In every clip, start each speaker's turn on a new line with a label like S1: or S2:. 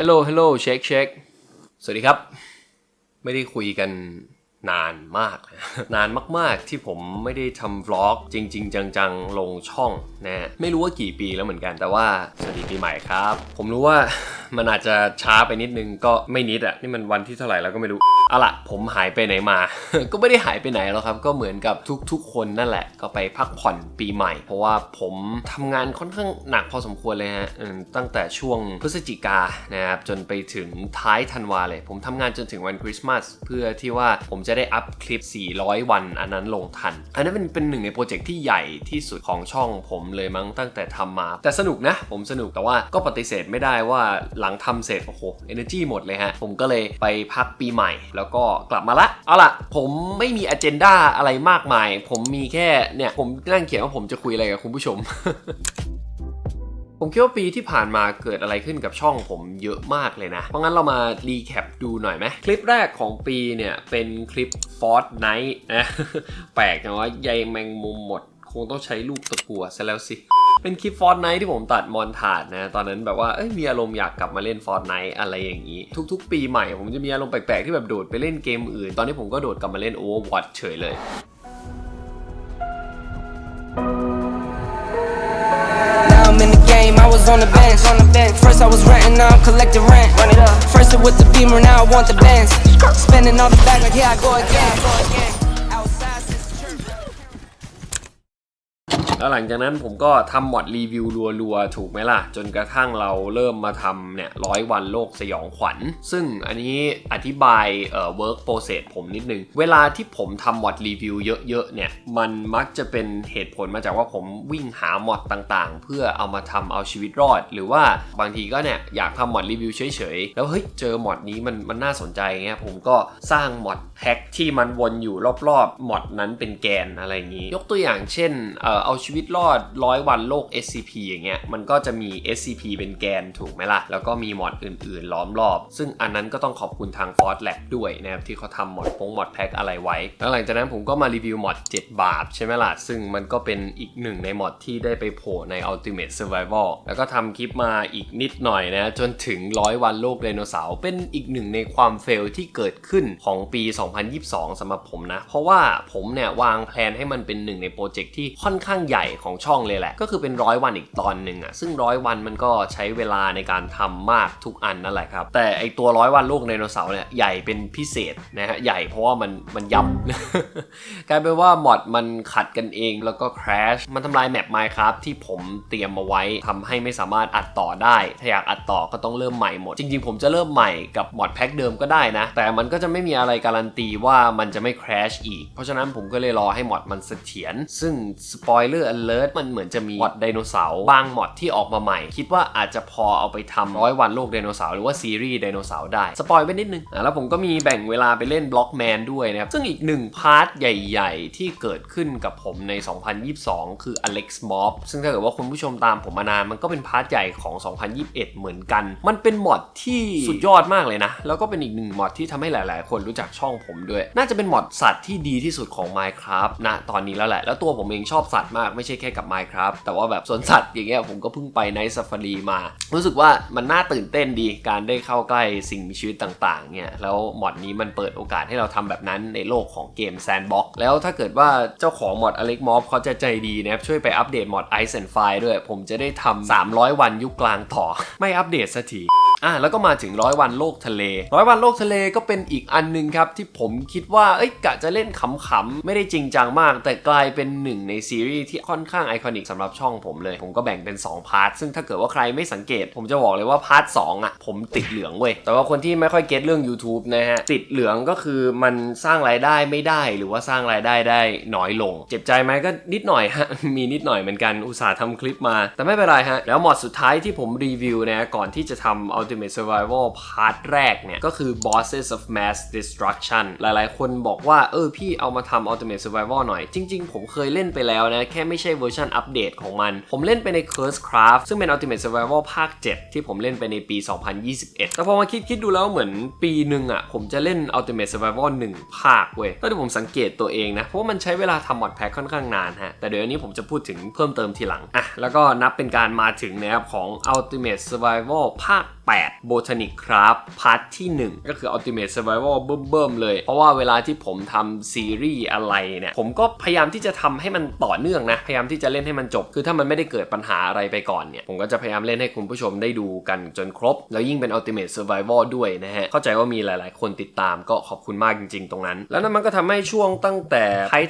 S1: ฮัลโหลฮัลโหลเช็คเช็คสวัสดีครับ ไม่ได้คุยกัน นานมาก นานมากๆที่ผมไม่ได้ทำวล็อกจริง ๆ จังๆ ลงช่องนะฮะไม่รู้ว่ากี่ปีแล้วเหมือนกันแต่ว่าสวัสดีปีใหม่ครับ ผมรู้ว่ามันอาจจะช้าไปนิดนึงก็ไม่นิดอะนี่มันวันที่เท่าไหร่แล้วก็ไม่รู้เอาล่ะผมหายไปไหนมา ก็ไม่ได้หายไปไหนหรอกครับ ก็เหมือนกับทุกๆ คนนั่นแหละ ก็ไปพักผ่อนปีใหม่ เพราะว่าผมทำงานค่อนข้างหนักพอสมควรเลยฮะตั้งแต่ช่วงพฤศจิกานะครับจนไปถึงท้ายธันวาเลย ผมทำงานจนถึงวันคริสต์มาสเพื่อที่ว่าผมจะได้อัพคลิป 400 วัน อันนั้นลงทัน อันนั้นเป็นเป็นหนึ่งในโปรเจกต์ที่ใหญ่ที่สุดของช่องผมเลยมั้งตั้งแต่ทำมา แต่สนุกนะ ผมสนุกแต่ว่าก็ปฏิเสธไม่ได้ว่าหลังทำเสร็จโอ้โห energy หมดเลยฮะ ผมก็เลยไปพักปีใหม่ แล้วก็กลับมาละ เอาล่ะ ผมไม่มี agenda อะไรมากมาย ผมมีแค่เนี่ยผมนั่งเขียนว่าผมจะคุยอะไรกับคุณผู้ชม ผมคิดว่าปีที่ผ่านมาเกิดอะไรขึ้นกับช่องผมเยอะมากเลยนะ เพราะงั้นเรามารีแคปดูหน่อยไหมคลิปแรกของปีเนี่ย เป็นคลิป Fortnite นะ แปลกจังว่าใยแมงมุมหมด คงต้องใช้ลูกตะกัวซะแล้วสิเป็นคลิป Fortnite ที่ผมตัดมอนทาดนะ ตอนนั้นแบบว่าเอ้ยมีอารมณ์อยากกลับมาเล่น Fortnite อะไรอย่างนี้ ทุกๆ ปีใหม่ผมจะมีอารมณ์แปลกๆที่แบบโดดไปเล่นเกมอื่น ตอนนี้ผมก็โดดกลับมาเล่น Overwatch เฉยเลย
S2: was on the bench. On the bench. First I was renting, now I'm collecting rent. Run it up. First it with the beamer, now I want the bands. Spending all the bag like here I go again. Outside
S1: แล้วหลังจากนั้นผมก็ทำมอดรีวิวรัวๆ ถูกไหมล่ะ จนกระทั่งเราเริ่มมาทำเนี่ยร้อยวันโลกสยองขวัญ ซึ่งอันนี้อธิบายเอ่อ work process ผมนิดนึง เวลาที่ผมทำมอดรีวิวเยอะๆเนี่ยมันมักจะเป็นเหตุผลมาจากว่าผมวิ่งหามอดต่างๆ เพื่อเอามาทำเอาชีวิตรอด หรือว่าบางทีก็เนี่ยอยากทำมอดรีวิวเฉยๆ แล้วเฮ้ยเจอมอดนี้มันมันน่าสนใจเงี้ยผมก็สร้างมอดแพ็กที่มันวนอยู่รอบๆมอดนั้นเป็นแกนอะไรอย่างนี้ ยกตัวอย่างเช่นเอ่อเอาชีวิตรอดร้อยวันโลก SCP อย่างเงี้ยมันก็จะมี SCP เป็นแกนถูกไหมล่ะ แล้วก็มีมอดอื่นๆ ล้อมรอบ ซึ่งอันนั้นก็ต้องขอบคุณทาง f o r t Lab ด้วยนะครับที่เขาทำมอดพงมอดแพ็กอะไรไว้ แล้วหลังจากนั้นผมก็มารีวิวมอด7 บาทใช่ไหมล่ะ ซึ่งมันก็เป็นอีกหนึ่งในมอดที่ได้ไปโผล่ใน Ultimate Survival แล้วก็ทำคลิปมาอีกนิดหน่อยนะจนถึงร้อยวันโลกไดโนเสาร์เป็นอีกหนึ่งในความเฟลที่เกิดขึ้นของปี 2022สำหรับผมนะ เพราะว่าผมเนี่ยวางแผนให้มันเป็นหนึ่งในโปรเจกต์ที่ค่อนข้างใหญ่ของช่องเลยแหละ ก็คือเป็นร้อยวันอีกตอนหนึ่งอะซึ่งร้อยวันมันก็ใช้เวลาในการทำมากทุกอันนั่นแหละครับ แต่ไอตัวร้อยวันโลกไดโนเสาร์เนี่ยใหญ่เป็นพิเศษนะฮะใหญ่เพราะว่ามันมันยับกลายเป็นว่ามอดมันขัดกันเองแล้วก็ crash มันทำลายแมป Minecraft ที่ผมเตรียมมาไว้ทำให้ไม่สามารถอัดต่อได้ ถ้าอยากอัดต่อก็ต้องเริ่มใหม่หมด จริง ๆ ผมจะเริ่มใหม่กับมอดแพ็กเดิมก็ได้นะ แต่มันก็จะไม่มีอะไรการันตีว่ามันจะไม่ crash อีก เพราะฉะนั้นผมก็เลยรอให้มอดมันเสถียรซึ่ง spoiler alert มันเหมือนจะมีมอดไดโนเสาร์บางมอดที่ออกมาใหม่ คิดว่าอาจจะพอเอาไปทำร้อยวันโลกไดโนเสาร์หรือว่าซีรีส์ไดโนเสาร์ได้ สปอยไปนิดนึงอะแล้วผมก็มีแบ่งเวลาไปเล่นบล็อกแมนด้วยนะครับ ซึ่งอีกหนึ่งพาร์ทใหญ่ ๆ ที่เกิดขึ้นกับผมใน 2022 คือ Alex Mob ซึ่งถ้าเกิดว่าคุณผู้ชมตามผมมานานมันก็เป็นพาร์ทใหญ่ของ 2021 เหมือนกัน มันเป็นมอดที่สุดยอดมากเลยนะ แล้วก็เป็นอีกหนึ่งมอดที่ทำให้หลาย ๆ คนรู้จักช่องผมด้วย น่าจะเป็นมอดสัตว์ที่ดีที่สุดของ Minecraft ณตอนนี้แล้วแหละแล้วตัวผมเองชอบสัตว์มากไม่ใช่แค่กับ Minecraft แต่ว่าแบบสวนสัตว์อย่างเงี้ยผมก็เพิ่งไปในซ a ฟารีมา รู้สึกว่ามันน่าตื่นเต้นดีการได้เข้าใกล้สิ่งมีชีวิตต่างๆเนี่ยแล้วมอดนี้มันเปิดโอกาสให้เราทำแบบนั้นในโลกของเกม Sandbox แล้วถ้าเกิดว่าเจ้าของมอด Alex Mob เขาจะใจดีนะครับช่วยไปอัปเดตมอด Ice and Fire ด้วย ผมจะได้ทำ300 วันยุคกลางต่อ ไม่อัปเดตสักทีอะแล้วก็มาถึงร้อยวันโลกทะเลร้อยวันโลกทะเลก็เป็นอีกอันหนึงครับที่ผมคิดว่าเอ้ยกะจะเล่นขำๆ ไม่ได้จริงจังมาก แต่กลายเป็นหนึ่งในซีรีส์ที่ค่อนข้างไอคอนิกสำหรับช่องผมเลย ผมก็แบ่งเป็น 2 พาร์ท ซึ่งถ้าเกิดว่าใครไม่สังเกต ผมจะบอกเลยว่าพาร์ท2อะ ผมติดเหลืองเว้ย แต่ว่าคนที่ไม่ค่อยเก็ตเรื่อง YouTube นะฮะ ติดเหลืองก็คือมันสร้างรายได้ไม่ได้ หรือว่าสร้างรายได้ได้น้อยลง เจ็บใจไหมก็นิดหน่อยฮะ มีนิดหน่อยเหมือนกัน อุตส่าห์ทำคลิปมา แต่ไม่เป็นไรฮะ แล้วมอดสุดท้ายที่ผมรีวิวนะ ก่อนที่จะทำ Ultimate Survival พาร์ทแรกเนี่ย ก็คือ Bosses of Mass Destruction หลายๆ คนบอกว่า เออพี่เอามาทำ Ultimate Survival หน่อย จริง ๆ ผมเคยเล่นไปแล้วนะ แค่ไม่ใช่เวอร์ชันอัปเดตของมัน ผมเล่นไปใน Curse Craft ซึ่งเป็น Ultimate Survival ภาค 7 ที่ผมเล่นไปในปี 2021 แต่พอมาคิดคิดดูแล้วเหมือนปีหนึ่งอะ ผมจะเล่น Ultimate Survival 1 ภาคเว้ยแล้วเดี๋ยวผมสังเกตตัวเองนะ เพราะว่ามันใช้เวลาทำมอดแพ็คค่อนข้างนานฮะ แต่เดี๋ยวอันนี้ผมจะพูดถึงเพิ่มเติมทีหลัง อะ แล้วก็นับเป็นการมาถึงนะครับของ Ultimate Survival ภาค 8 Botanic Craft พาร์ทที่ 1 ก็คือ Ultimate Survival เบิ่มๆเลย เพราะว่าเวลาที่ผมทำซีรีส์อะไรเนี่ย ผมก็พยายามที่จะทำให้มันต่อเนื่องนะ พยายามที่จะเล่นให้มันจบ คือถ้ามันไม่ได้เกิดปัญหาอะไรไปก่อนเนี่ย ผมก็จะพยายามเล่นให้คุณผู้ชมได้ดูกันจนครบ แล้วยิ่งเป็น Ultimate Survival ด้วยนะฮะ เข้าใจว่ามีหลายๆ คนติดตามก็ขอบคุณมากจริง ๆ ตรงนั้น แล้วนั่นมันก็ทำให้ช่วงตั้งแต่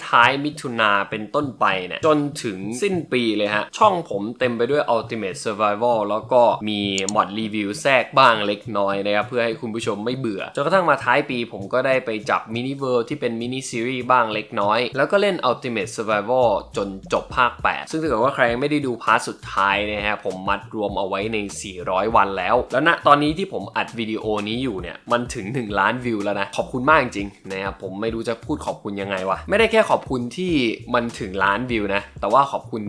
S1: ท้ายๆมิถุนาเป็นต้นไปเนี่ยจนถึงสิ้นปีเลยฮะช่องผมเต็มไปด้วย Ultimate Survival แล้วก็มีมอดรีวิวแรกบ้างเล็กน้อยนะครับเพื่อให้คุณผู้ชมไม่เบื่อจนกระทั่งมาท้ายปีผมก็ได้ไปจับมินิเวิร์ที่เป็นมินิซีรีส์บ้างเล็กน้อย แล้วก็เล่น Ultimate Survival จนจบภาค 8 ซึ่งถ้าเกิดว่าใครไม่ได้ดูพาร์ทสุดท้ายนะฮะผมมัดรวมเอาไว้ใน 400 วันแล้ว แล้วณตอนนี้ที่ผมอัดวิดีโอนี้อยู่เนี่ยมันถึง 1 ล้านวิวแล้วนะ ขอบคุณมากจริงๆนะครับผมไม่รู้จะพูดขอบคุณยังไงวะไม่ได้แค่ขอบคุณที่มันถึงล้านวิวนะแต่ว่าขอบคุณ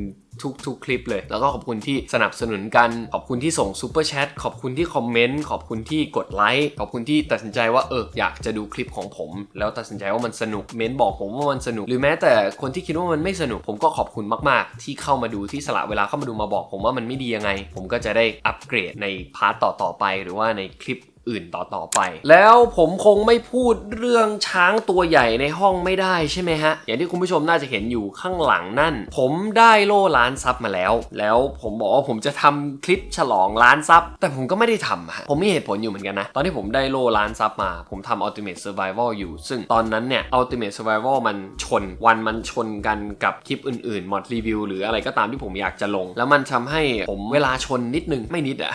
S1: ทุกทุกคลิปเลย แล้วก็ขอบคุณที่สนับสนุนกัน ขอบคุณที่ส่งซูเปอร์แชท ขอบคุณที่คอมเมนต์ ขอบคุณที่กดไลค์ ขอบคุณที่ตัดสินใจว่าเอออยากจะดูคลิปของผม แล้วตัดสินใจว่ามันสนุก เม้นบอกผมว่ามันสนุก หรือแม้แต่คนที่คิดว่ามันไม่สนุก ผมก็ขอบคุณมาก ๆ ที่เข้ามาดูที่สละเวลาเข้ามาดูมาบอกผมว่ามันไม่ดียังไง ผมก็จะได้อัปเกรดในพาร์ตต่อๆไป หรือว่าในคลิป อื่นต่อๆไป แล้วผมคงไม่พูดเรื่องช้างตัวใหญ่ในห้องไม่ได้ใช่ไหมฮะ อย่างที่คุณผู้ชมน่าจะเห็นอยู่ข้างหลังนั่น ผมได้โล่ล้านซับมาแล้ว แล้วผมบอกว่าผมจะทำคลิปฉลองล้านซับแต่ผมก็ไม่ได้ทำฮะผมมีเหตุผลอยู่เหมือนกันนะ ตอนที่ผมได้โล่ล้านซับมา ผมทำ Ultimate Survival อยู่ ซึ่งตอนนั้นเนี่ย Ultimate Survival มันชนวันมันชนกันกับคลิปอื่นๆมอดรีวิวหรืออะไรก็ตามที่ผมอยากจะลง แล้วมันทำให้ผมเวลาชนนิดนึงไม่นิดอะ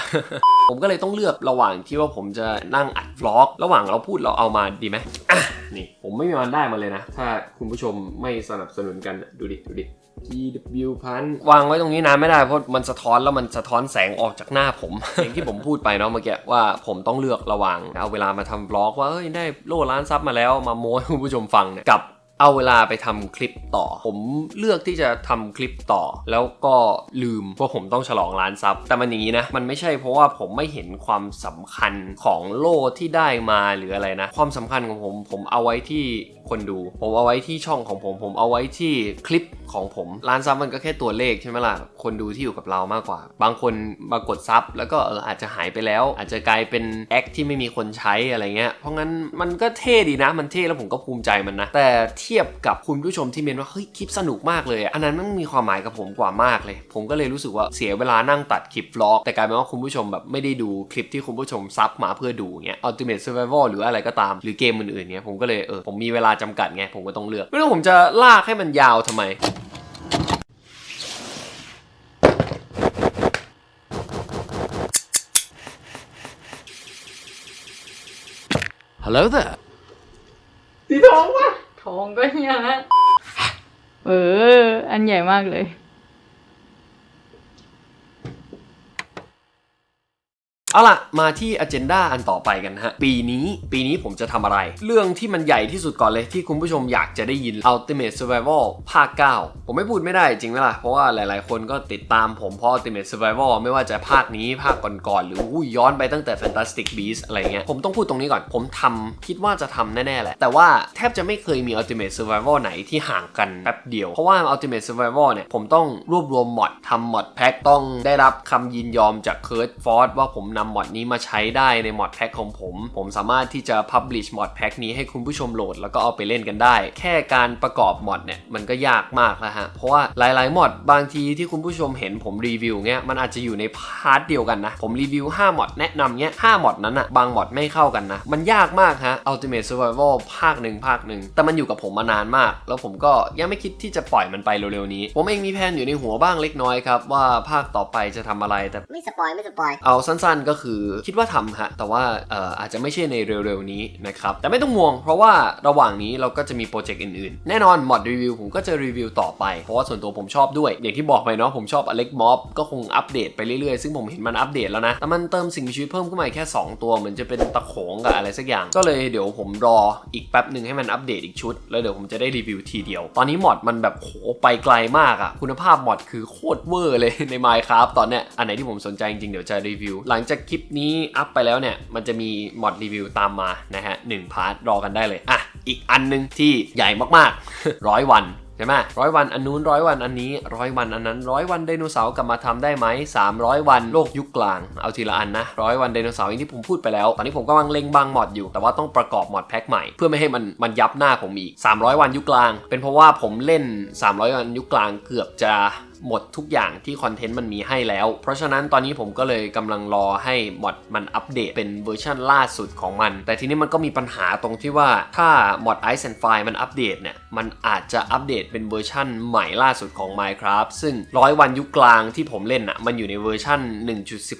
S1: ผมก็เลยต้องเลือกระหว่างที่ว่าผมจะนั่งอัดฟล็อก ระหว่างเราพูดเราเอามาดีไหมอะนี่ผมไม่มีวันได้มาเลยนะ ถ้าคุณผู้ชมไม่สนับสนุนกันดูดิ ดูดิ GW พันวางไว้ตรงนี้นานไม่ได้เพราะมันสะท้อนแล้วมันสะท้อนแสงออกจากหน้าผม อย่างที่ผมพูดไปเนาะเมื่อกี้ว่าผมต้องเลือกระหว่างเอาเวลามาทำบล็อกว่าเอ้ยได้โล่ล้านซับมาแล้วมาโม้ให้คุณผู้ชมฟังเนี่ยกับ เอาเวลาไปทำคลิปต่อ ผมเลือกที่จะทำคลิปต่อ แล้วก็ลืมว่าผมต้องฉลองล้านซับแต่มันอย่างนี้นะ มันไม่ใช่เพราะว่าผมไม่เห็นความสำคัญของโล่ที่ได้มาหรืออะไรนะ ความสำคัญของผม ผมเอาไว้ที่คนดู ผมเอาไว้ที่ช่องของผม ผมเอาไว้ที่คลิปของผมล้านซับมันก็แค่ตัวเลขใช่ไหมล่ะ คนดูที่อยู่กับเรามากกว่า บางคนมากดซับแล้วก็เอออาจจะหายไปแล้ว อาจจะกลายเป็นแอคที่ไม่มีคนใช้อะไรเงี้ย เพราะงั้นมันก็เท่ดีนะ มันเท่แล้วผมก็ภูมิใจมันนะ แต่ทียบกับคุณผู้ชมที่เมนว่าเฮ้ยคลิปสนุกมากเลย อันนั้นมันมีความหมายกับผมกว่ามากเลย ผมก็เลยรู้สึกว่าเสียเวลานั่งตัดคลิปวล็อก แต่กลายเป็นว่าคุณผู้ชมแบบไม่ได้ดูคลิปที่คุณผู้ชมซับมาเพื่อดูเงี้ย Ultimate Survival หรืออะไรก็ตามหรือเกมอื่นๆเนี้ยผมก็เลยเออผมมีเวลาจำกัดไงผมก็ต้องเลือกไม่รู้ผมจะลากให้มันยาวทำไม Hello there
S3: ทอง ของก็เนี่ยนะเออ อันใหญ่มากเลย
S1: เอาล่ะ มาที่ agenda อันต่อไปกันฮะ ปีนี้ปีนี้ผมจะทำอะไร เรื่องที่มันใหญ่ที่สุดก่อนเลยที่คุณผู้ชมอยากจะได้ยิน Ultimate Survival ภาค 9 ผมไม่พูดไม่ได้จริงไหมล่ะ เพราะว่าหลายๆ คนก็ติดตามผมเพราะ Ultimate Survival ไม่ว่าจะภาคนี้ภาคก่อนๆหรืออยย้อนไปตั้งแต่ Fantastic Beasts อะไรเงี้ยผมต้องพูดตรงนี้ก่อนผมทำคิดว่าจะทำแน่ๆแหละ แต่ว่าแทบจะไม่เคยมี Ultimate Survival ไหนที่ห่างกันแป๊บเดียวเพราะว่า Ultimate Survival เนี่ยผมต้องรวบรวมมอดทำมอดแพ็คต้องได้รับคำยินยอมจากเคิร์ f ฟอร์ว่าผมนำมอดนี้มาใช้ได้ในมอดแพ็คของผม ผมสามารถที่จะ publish มอดแพ็คนี้ให้คุณผู้ชมโหลด แล้วก็เอาไปเล่นกันได้ แค่การประกอบมอดเนี่ยมันก็ยากมากแล้วฮะ เพราะว่าหลายๆมอดบางทีที่คุณผู้ชมเห็นผมรีวิวเงี้ยมันอาจจะอยู่ในพาร์ทเดียวกันนะ ผมรีวิว5มอดแนะนำเงี้ย5มอดนั้นอะบางมอดไม่เข้ากันนะ มันยากมากฮะ Ultimate Survival ภาคหนึ่งภาคหนึ่งแต่มันอยู่กับผมมานานมาก แล้วผมก็ยังไม่คิดที่จะปล่อยมันไปเร็วๆนี้ ผมเองมีแผนอยู่ในหัวบ้างเล็กน้อยครับว่าภาคต่อไปจะทำอะไรแต่
S4: ไม่สปอยไม่สปอย
S1: เอาสั้นๆก็คือคิดว่าทำฮะ แต่ว่าเอ่ออาจจะไม่ใช่ในเร็วๆนี้นะครับ แต่ไม่ต้องห่วง เพราะว่าระหว่างนี้เราก็จะมีโปรเจกต์อื่นๆ แน่นอนมอดรีวิวผมก็จะรีวิวต่อไป เพราะว่าส่วนตัวผมชอบด้วย อย่างที่บอกไปเนาะผมชอบอเล็กม็อบก็คงอัปเดตไปเรื่อยๆ ซึ่งผมเห็นมันอัปเดตแล้วนะ แต่มันเติมสิ่งมีชีวิตเพิ่มขึ้นมาแค่ 2 ตัวเหมือนจะเป็นตะโขงกับอะไรสักอย่าง ก็เลยเดี๋ยวผมรออีกแป๊บหนึ่งให้มันอัปเดตอีกชุด แล้วเดี๋ยวผมจะได้รีวิวทีเดียว ตอนนี้มอดมันแบบโหไปไกลมากอะคุณภาพมอดคือโคตรเวอร์เลยใน Minecraft ตอนเนี้ยอันไหนที่ผมสนใจจริงๆเดี๋ยวจะรีวิว หลังจากคลิปนี้อัพไปแล้วเนี่ย มันจะมีมอดรีวิวตามมานะฮะหนึ่งพาร์ทรอกันได้เลย อะ อีกอันหนึงที่ใหญ่มากๆร้อยวันใช่ไหมร้อยวันอันนู้นร้อยวันอันนี้ร้อยวันอันนั้นร้อยวันไดโนเสาร์กลับมาทำได้ไหม300 วันโลกยุคกลาง เอาทีละอันนะร้อยวันไดโนเสาร์อย่างที่ผมพูดไปแล้ว ตอนนี้ผมกำลังเล็งบางมอดอยู่ แต่ว่าต้องประกอบมอดแพ็คใหม่ เพื่อไม่ให้มันมันยับหน้าผมอีก 300 วันยุคกลาง เป็นเพราะว่าผมเล่น 300 วันยุคกลางเกือบจะหมดทุกอย่างที่คอนเทนต์มันมีให้แล้ว เพราะฉะนั้นตอนนี้ผมก็เลยกำลังรอให้มอดมันอัปเดตเป็นเวอร์ชันล่าสุดของมัน แต่ทีนี้มันก็มีปัญหาตรงที่ว่าถ้ามอด Ice and Fire มันอัปเดตเนี่ย มันอาจจะอัปเดตเป็นเวอร์ชันใหม่ล่าสุดของ Minecraft ซึ่งร้อยวันยุคกลางที่ผมเล่นอะมันอยู่ในเวอร์ชัน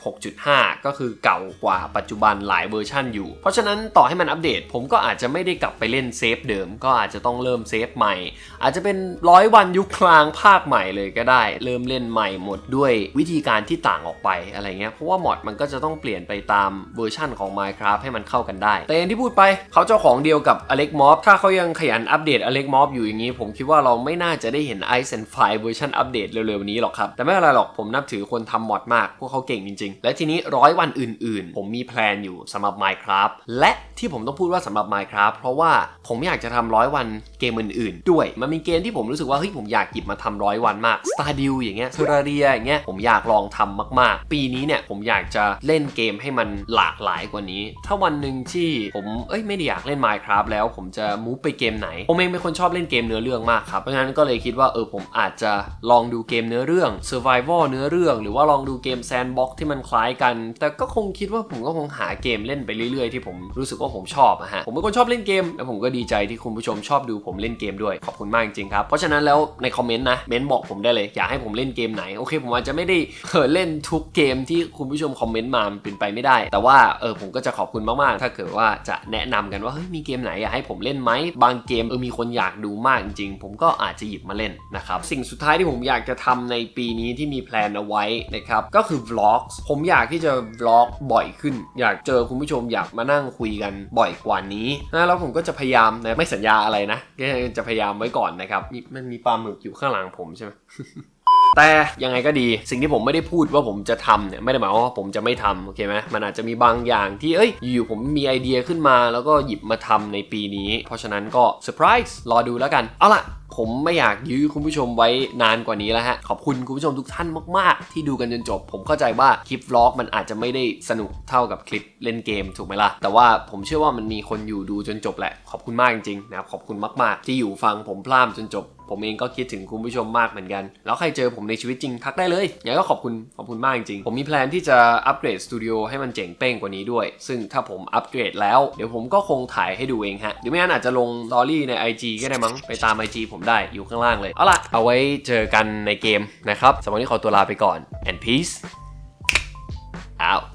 S1: 1.16.5 ก็คือเก่ากว่าปัจจุบันหลายเวอร์ชันอยู่ เพราะฉะนั้นต่อให้มันอัปเดต ผมก็อาจจะไม่ได้กลับไปเล่นเซฟเดิม ก็อาจจะต้องเริ่มเซฟใหม่ อาจจะเป็นร้อยวันยุคกลางภาคใหม่เลยก็ได้เริ่มเล่นใหม่หมดด้วยวิธีการที่ต่างออกไปอะไรเงี้ยเพราะว่ามอดมันก็จะต้องเปลี่ยนไปตามเวอร์ชั่นของ Minecraft ให้มันเข้ากันได้ แต่อย่างที่พูดไปเขาเจ้าของเดียวกับ Alex Mob ถ้าเขายังขยันอัปเดต Alex Mob อยู่อย่างนี้ ผมคิดว่าเราไม่น่าจะได้เห็น Ice and Fire เวอร์ชันอัปเดตเร็วๆนี้หรอกครับ แต่ไม่เป็นไรหรอกผมนับถือคนทำมอดมากพวกเขาเก่งจริง ๆ และทีนี้ร้อยวันอื่น ๆ ผมมีแพลนอยู่สำหรับ Minecraft และที่ผมต้องพูดว่าสำหรับ Minecraft เพราะว่าผมอยากจะทำร้อยวันเกมอื่น ๆ ด้วยมันมีเกมที่ผมรู้สึกว่าเฮ้ยผมอยากหยิบมาทำร้อยวันมาก Stardew อย่างเงี้ย Terraria อย่างเงี้ยผมอยากลองทำมาก ๆ ปีนี้เนี่ยผมอยากจะเล่นเกมให้มันหลากหลายกว่านี้ ถ้าวันหนึ่งที่ผมเอ้ยไม่ได้อยากเล่น Minecraft แล้วผมจะมูฟไปเกมไหน ผมเองเป็นคนชอบเล่นเกมเนื้อเรื่องมากครับ เพราะฉะนั้นก็เลยคิดว่าเออผมอาจจะลองดูเกมเนื้อเรื่อง Survival เนื้อเรื่อง หรือว่าลองดูเกม Sandbox ที่มันคล้ายกัน แต่ก็คงคิดว่าผมก็คงหาเกมเล่นไปเรื่อย ๆ ที่ผมรู้สึกว่าผมชอบอะฮะ ผมเป็นคนชอบเล่นเกม แล้วผมก็ดีใจที่คุณผู้ชมชอบดูผมเล่นเกมด้วย ขอบคุณมากจริงๆครับ เพราะฉะนั้นแล้วในคอมเมนต์นะ เม้นบอกผมได้เลยอยากให้ผมเล่นเกมไหน โอเค ผมอาจจะไม่ได้เล่นทุกเกมที่คุณผู้ชมคอมเมนต์มาเป็นไปไม่ได้ แต่ว่าเออผมก็จะขอบคุณมากๆ ถ้าเกิดว่าจะแนะนำกันว่าเฮ้ยมีเกมไหนอยากให้ผมเล่นไหมบางเกมเออมีคนอยากดูมากจริงๆ ผมก็อาจจะหยิบมาเล่นนะครับสิ่งสุดท้ายที่ผมอยากจะทำในปีนี้ที่มีแพลนเอาไว้นะครับก็คือ vlogs ผมอยากที่จะ vlog บ่อยขึ้น อยากเจอคุณผู้ชมอยากมานั่งคุยกันบ่อยกว่านี้นะแล้วผมก็จะพยายามนะไม่สัญญาอะไรนะจะพยายามไว้ก่อนนะครับมันมีปลาหมึกอยู่ข้างหลังผมใช่ไหม แต่ยังไงก็ดี สิ่งที่ผมไม่ได้พูดว่าผมจะทำเนี่ยไม่ได้หมายว่าผมจะไม่ทำโอเคไหมมันอาจจะมีบางอย่างที่เอ้ยอยู่ๆผมมีไอเดียขึ้นมาแล้วก็หยิบมาทำในปีนี้ เพราะฉะนั้นก็เซอร์ไพรส์รอดูแล้วกันเอาล่ะผมไม่อยากยื้อคุณผู้ชมไว้นานกว่านี้แล้วฮะ ขอบคุณคุณผู้ชมทุกท่านมาก ๆ ที่ดูกันจนจบ ผมเข้าใจว่าคลิปล็อกมันอาจจะไม่ได้สนุกเท่ากับคลิปเล่นเกมถูกไหมล่ะ แต่ว่าผมเชื่อว่ามันมีคนอยู่ดูจนจบแหละ ขอบคุณมากจริงๆนะครับ ขอบคุณมาก ๆ ที่อยู่ฟังผมพล่ามจนจบ ผมเองก็คิดถึงคุณผู้ชมมากเหมือนกัน แล้วใครเจอผมในชีวิตจริงทักได้เลยยังไงก็ขอบคุณขอบคุณมากจริง ผมมีแพลนที่จะอัปเกรดสตูดิโอให้มันเจ๋งเป้งกว่านี้ด้วย ซึ่งถ้าผมอัปเกรดแล้ว เดี๋ยวผมก็คงถ่ายให้ดูเองฮะหรือไม่งั้นอาจจะลงสตอรี่ใน IG ก็ได้มั้งไปตาม IG ผมได้อยู่ข้างล่างเลย เอาล่ะ เอาไว้เจอกันในเกมนะครับสำหรับวันนี้ขอตัวลาไปก่อน and peace out